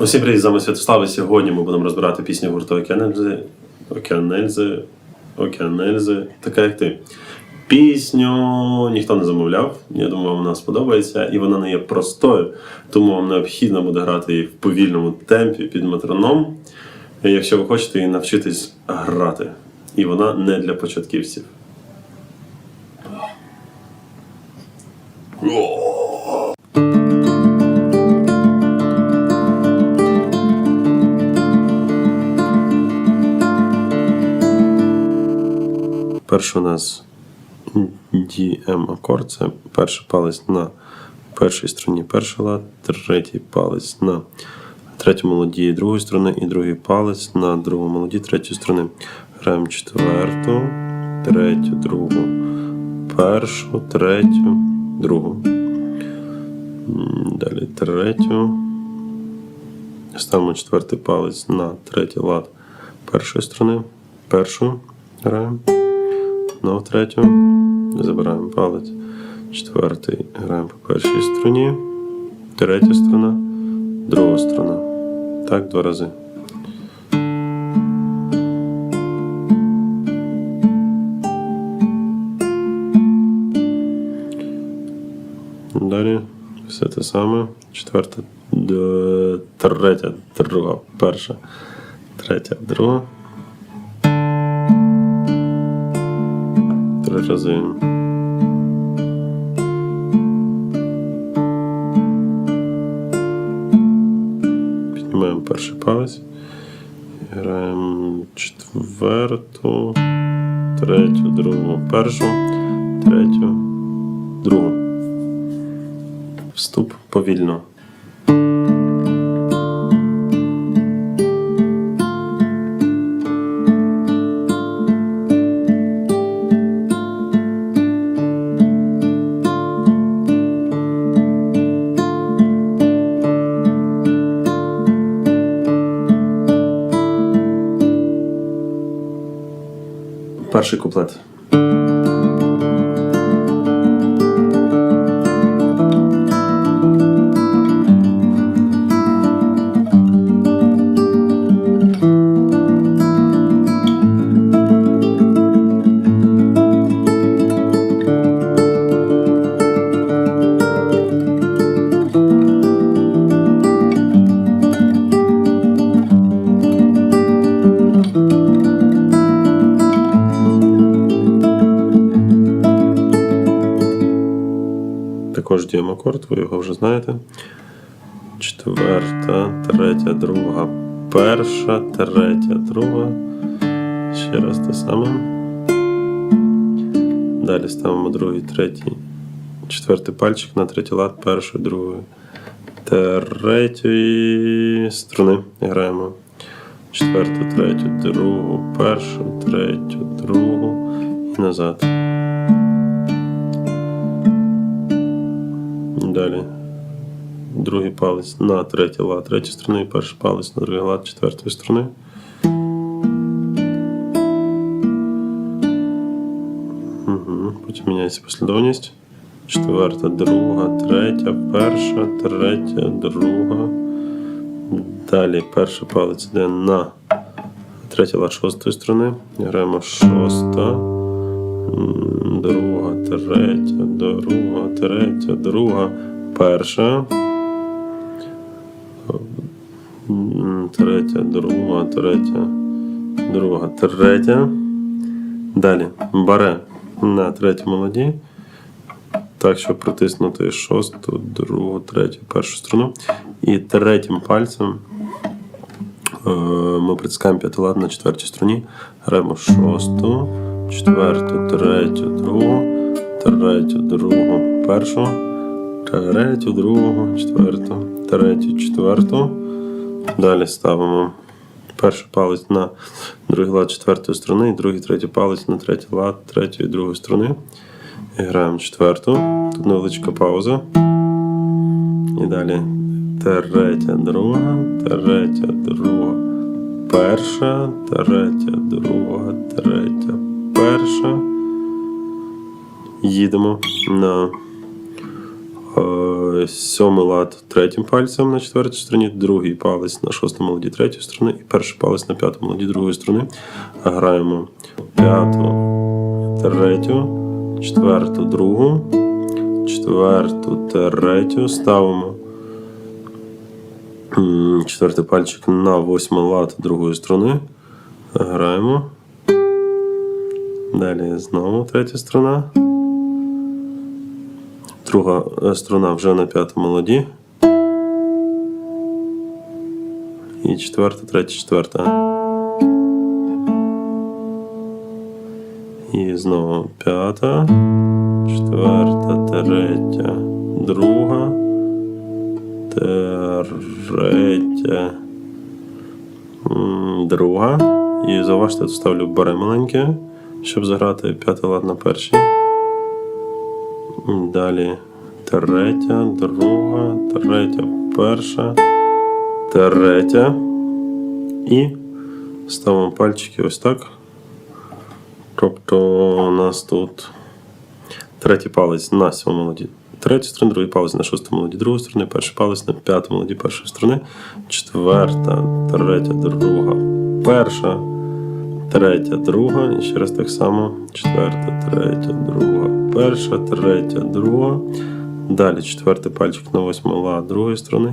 Усім привіт, з вами Святослав. І сьогодні ми будемо розбирати пісню гурту Океанельзи. Океанельзи. Океанельзи. Така як ти. Пісню ніхто не замовляв. Я думаю, вона сподобається. І вона не є простою, тому вам необхідно буде грати її в повільному темпі під метроном, якщо ви хочете її навчитись грати. І вона не для початківців. Перший у нас DM акорд, це перший палець на першій струні перший лад, третій палець на третій мелодії другої струни і другий палець на другу мелодії третьої струни. Граємо четверту, третю, другу, першу, третю, другу. Далі третю. Ставимо четвертий палець на третій лад першої струни. Першу граємо. Знов третю. Забираємо палець. Четвертий граємо по першій струні. Третя струна, друга струна. Так, два рази. Далі все те саме. Четверта, третя, друга, перша, третя, друга. Три рази. Піднімаємо перший палець. Граємо четверту, третю, другу, першу, третю, другу. Вступ повільно. Перший куплет. Діємакорд, ви його вже знаєте. Четверта, третя, друга, перша, третя, друга. Ще раз те саме. Далі ставимо другий, третій, четвертий пальчик на третій лад, першої, другої, третьої струни. Граємо. Четверту, третю, другу, першу, третю, другу і назад. Далі. Другий палець на третій лад третьої струни, перший палець на другий лад четвертої струни. Угу. Потім міняється послідовність. Четверта, друга, третя, перша, третя, друга. Далі перший палець йде на третій лад шостої струни. Граємо шоста. Друга, третя, друга, третя, друга, перша. Третя, друга, третя, друга, третя. Далі баре на третій молоді. Так, щоб протиснути шосту, другу, третю, першу струну. І третім пальцем е, ми притискаємо п'ятилад на четвертій струні. Граємо шосту, четверту, третю, другу, третю, другу, першу, третю, другу, четверту, третю, четверту. Далі ставимо перший палець на другий лад четвертої струни, і другий, третій палець на третій лад третьої, другої струни. І граємо четверту. Тут невеличка пауза. І далі третя, друга, третя, друга, перша, третя, друга, третя, перша. Їдемо на Е, Сьомий лад третім пальцем на четвертій струні, другий палець на шостому ладі третьої струни і перший палець на п'ятому ладі другої струни. Граємо п'яту, третю, четверту, другу, четверту, третю. Ставимо четвертий пальчик на восьмий лад другої струни. Граємо. Далі знову третя струна. Друга е, струна вже на п'ятому ладі. І четверта, третя, четверта. І знову п'ята, четверта, третя, друга, третя, друга. І зауважте, тут ставлю баре маленьке, щоб заграти п'ятий лад на першій. Далі третя, друга, третя, перша, третя. І ставимо пальчики ось так. Тобто у нас тут третій палець на сьомому ладі третьої струни, другий палець на шостому ладі другої струни, перший палець на п'ятому ладі першої струни, четверта, третя, друга, перша, третя, друга. І ще раз так само. Четверта, третя, друга, перша, третя, друга. Далі четвертий пальчик на восьмий лад другої струни,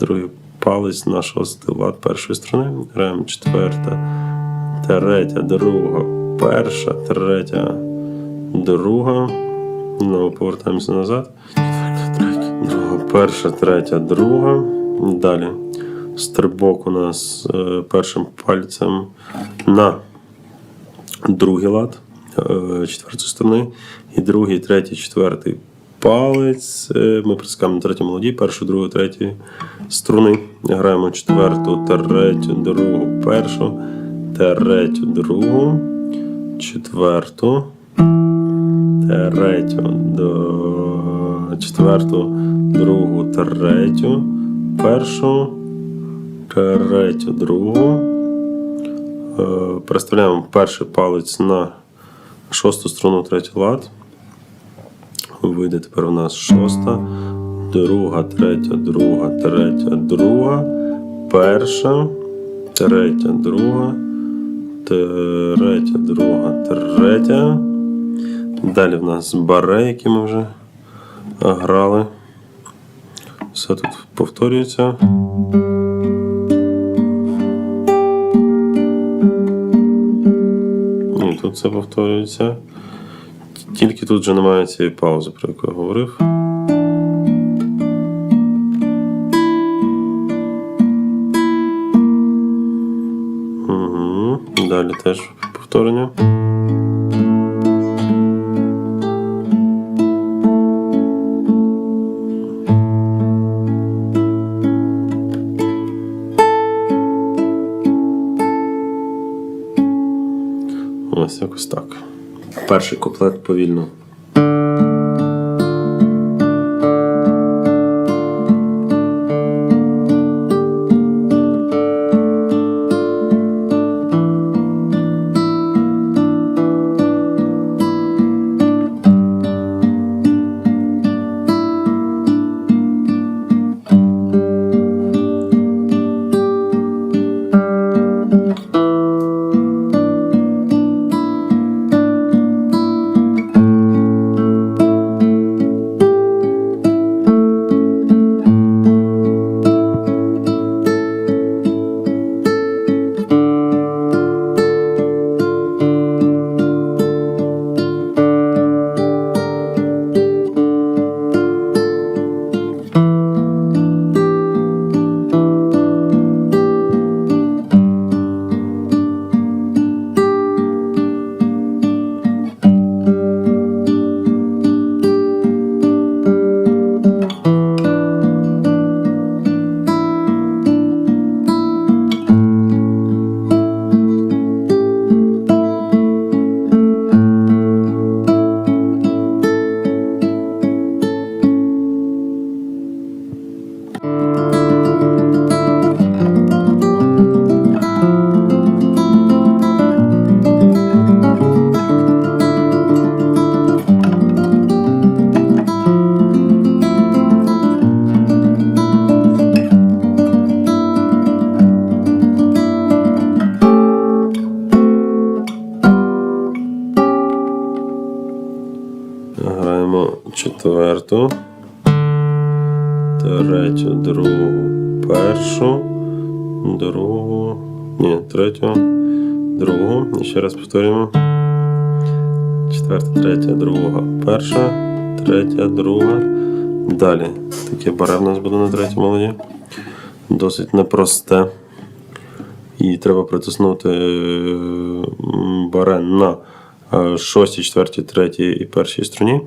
другий палець на шостий лад першої струни. Граємо четверта, третя, друга, перша, третя, друга. Знову повертаємося назад. Четверта, друга, перша, третя, друга. Далі стрибок у нас е, першим пальцем на другий лад е, четвертої сторони. І другий, третій, четвертий палець. Е, Ми прискаємо на третьому ладі, першу, другу, третю струни. Граємо четверту, третю, другу, першу, третю, другу, четверту, третю, до четверту, другу, третю, першу, третю, другу. Е, Переставляємо перший палець на шосту струну, третій лад. Вийде тепер у нас шоста, друга, третя, друга, третя, друга, перша, третя, друга, третя, друга, третя. Далі в нас баре, які ми вже грали. Все тут повторюється. Тут це повторюється. Тільки тут вже немає цієї паузи, про яку я говорив. Угу. Далі теж повторення. Ось якось так. Перший куплет повільно. Третя, друга, перша, третя, друга. Далі. Таке баре в нас буде на третьому ладі. Досить непросте. І треба притиснути баре на е, шостій, четвертій, третій і першій струні,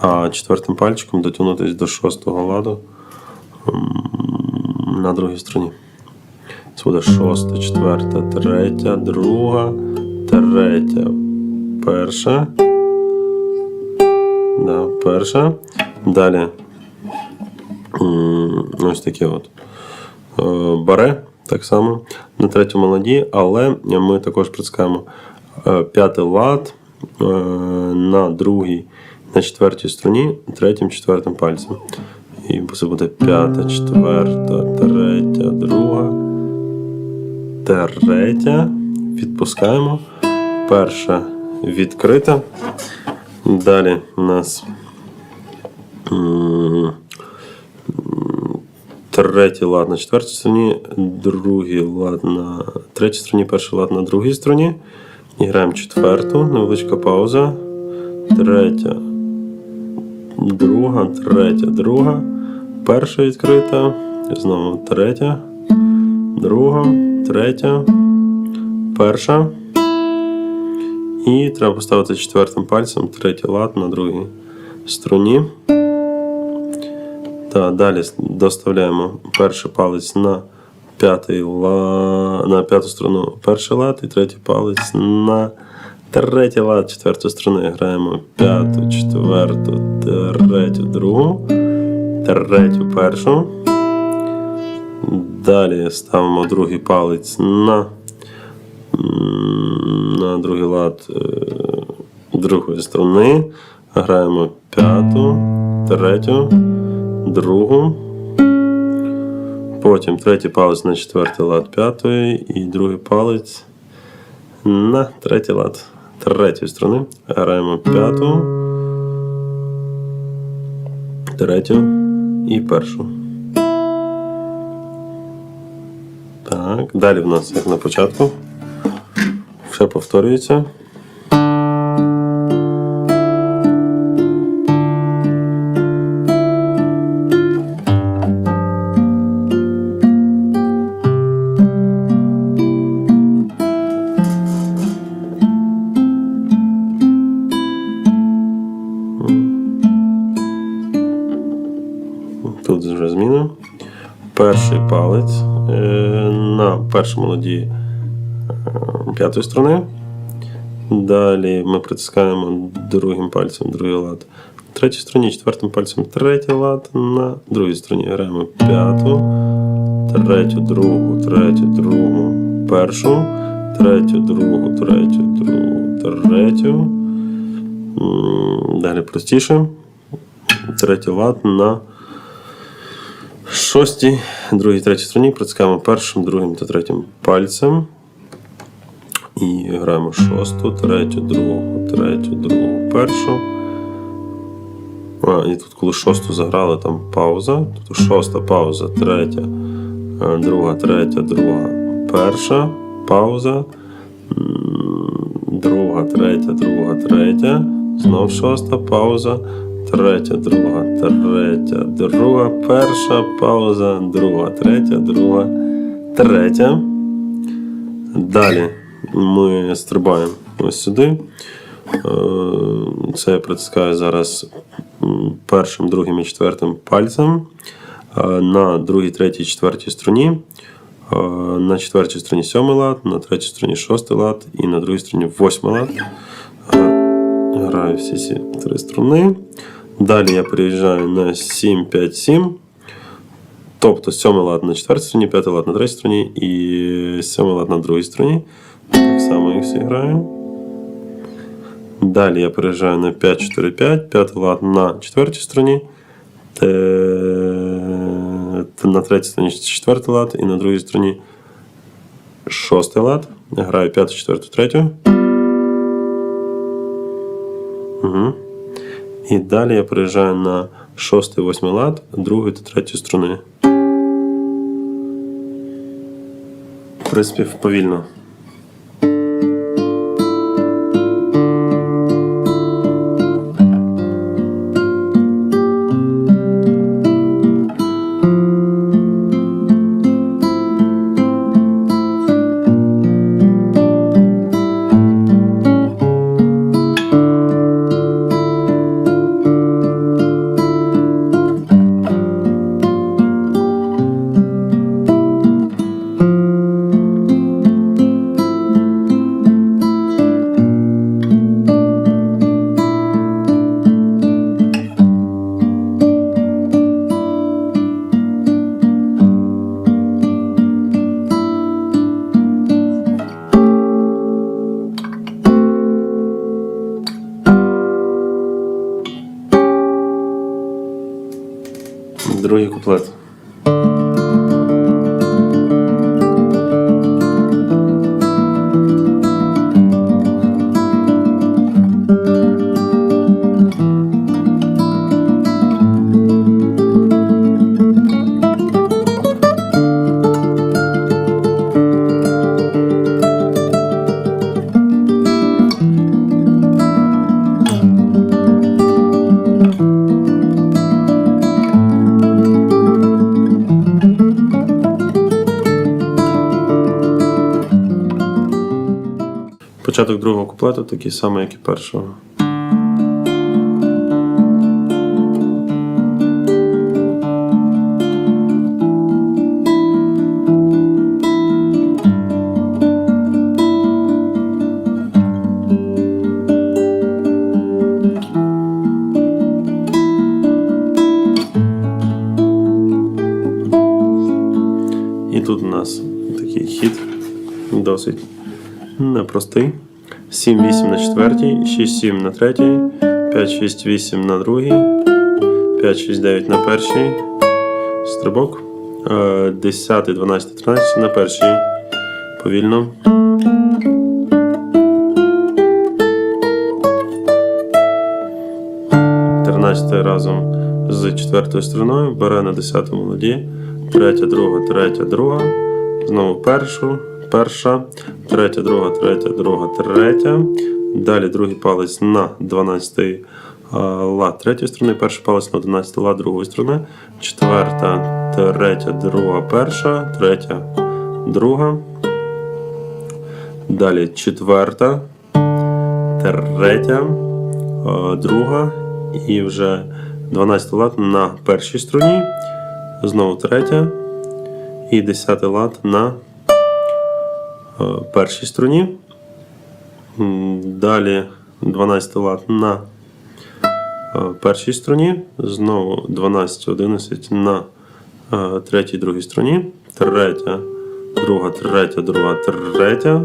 а четвертим пальчиком дотягнутися до шостого ладу на другій струні. Це буде шоста, четверта, третя, друга, третя, перша. Да, перша. Далі. Ось таке от. Е, Баре так само на третьому ладі, але ми також притискаємо е, п'ятий лад е, на другій, на четвертій струні, третім, четвертим пальцем. І це буде п'ята, четверта, третя, друга, третя. Відпускаємо. Перша відкрита. Далі у нас третій лад на четвертій струні, другий лад на третій струні, перший лад на другій струні. І граємо четверту, невеличка пауза. Третя, друга, третя, друга. Перша відкрита. Знову третя, друга, третя, перша. І треба поставити четвертим пальцем третій лад на другій струні. Та далі доставляємо перший палець на п'ятий на п'яту струну перший лад і третій палець на третій лад четвертої струни. Граємо п'яту, четверту, третю, другу, третю, першу. Далі ставимо другий палець на, на другий лад е, другої струни. Граємо п'яту, третю, другу. Потім третій палець на четвертий лад п'ятої і другий палець на третій лад третьої струни. Граємо п'яту, третю і першу. Так, далі в нас, як на початку, все повторюється. Тут вже зміна. Перший палець е, на першому ладі п'ятої струни. Далі ми притискаємо другим пальцем другий лад. Третій струні, четвертим пальцем третій лад. На другій струні граємо п'яту, третю, другу, третю, другу, першу, третю, другу, третю, другу, третю. Далі простіше. Третій лад на шостій, другій, третій струні притискаємо першим, другим та третім пальцем. І граємо шосту, третю, другу, третю, другу, першу. А, і тут, коли шосту заграли, там пауза. Тобто шоста пауза, третя, е, друга, третя, друга, перша, пауза. Друга, третя, друга, третя. Знов шоста пауза. Третя, друга, третя, друга, перша пауза, друга, третя, друга, третя. Далі ми стрибаємо ось сюди. Е, Це я притискаю зараз першим, другим і четвертим пальцем е, на другій, третій, четвертій струні. Е, На четвертій струні сьомий лад, на третій струні шостий лад і на другій струні восьмий лад. Граю всі ці три струни. Далі я переїжджаю на 7, 5, 7. Тобто сьомий лад на четвертій струні, п'ятий лад на третій струні і сьомий лад на другій струні. Так само їх всі граю. Далі я переїжджаю на 5, 4, 5, п'ятий лад на четвертій те На третій струні четвертий лад і на другій струні шостий лад. Граю п'яту, четверту, третю. Угу. І далі я переїжджаю на шостий, восьмий лад, другої та третьої струни. В принципі, повільно. Початок другого куплету такий самий, як і першого. І тут у нас такий хід досить непростий. 7-8 на четвертій, 6-7 на третій, 5-6-8 на другій, 5-6-9 на першій, стрибок, 10, 12, 13 на першій. Повільно. Тринадцятий разом з четвертою струною бере на 10 молоді, третя, друга, третя, друга, знову першу, перша, третя, друга, третя, друга, третя. Далі другий палець на 12 лад третьої струни, перший палець на 11 лад другої струни, четверта, третя, друга, перша, третя, друга. Далі четверта, третя, друга і вже 12 лад на першій струні, знову третя і 10 лад на першій струні. Далі 12 лад на е, першій струні, знову 12, 11 на е, третій, другій струні, третя, друга, третя, друга, третя.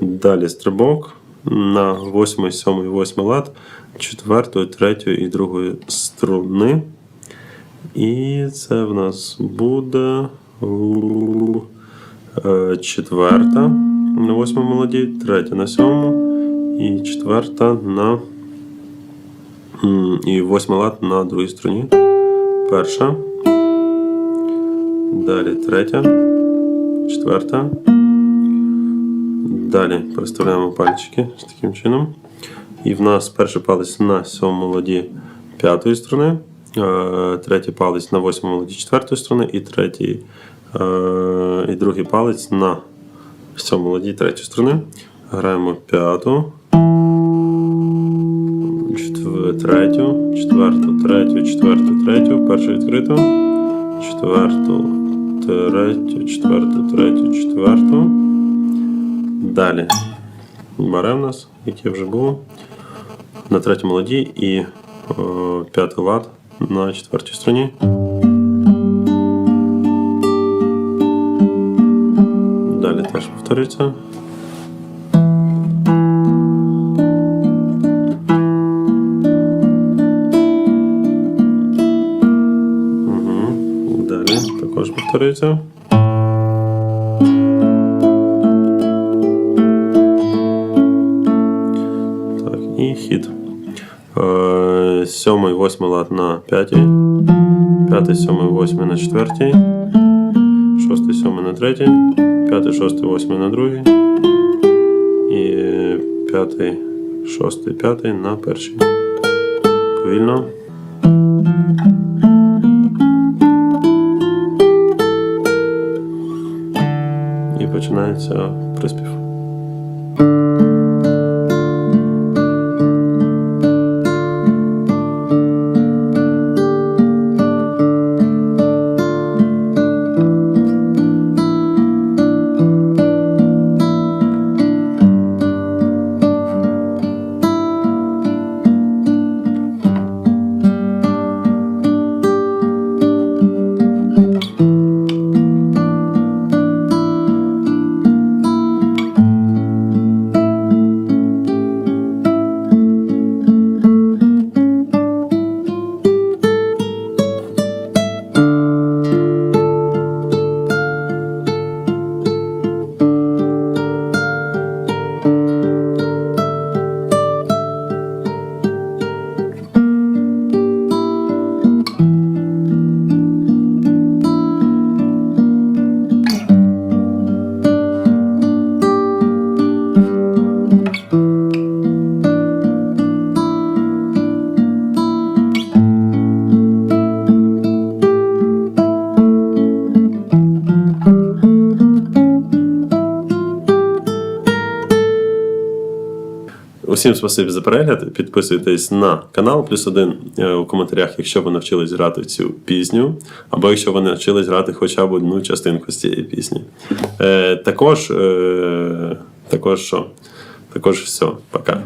Далі стрибок на 8, 7, 8 лад, 4, 3 і 2 струни. І це в нас буде е, четверта на восьмому ладі, третя на сьомому і четверта на і восьма лад на другій струні. Перша. Далі третя, четверта. Далі переставляємо пальчики з таким чином. І в нас перший палець на сьомому ладі п'ятої струни, е, третій палець на восьмому ладі четвертої струни, і третій е, і другий палець на сьомому ладі третьої струни. Граємо п'яту, третю, четверту, третю, четверту, третю, першу відкриту, четверту, третю, четверту, третю, четверту. Далі баре в нас, яке вже було, на третьому ладі і о, п'ятий лад на четвертій струні. Повторюється. Угу. Далі також повторюється. Так, і хід. Е, сьомий, восьмий лад на п'ятій, п'ятий, сьомий, восьмий на четвертій, шостий, сьомий на третій, п'ятий, шостий, восьмий на другий. і п'ятий, шостий, п'ятий на першій. Повільно. І починається приспів. Усім спасибі за перегляд. Підписуйтесь на канал, плюс один е, у коментарях, якщо ви навчились грати цю пісню, або якщо ви навчились грати хоча б одну частинку з цієї пісні. Е, також, е, також що? Також все. Пока.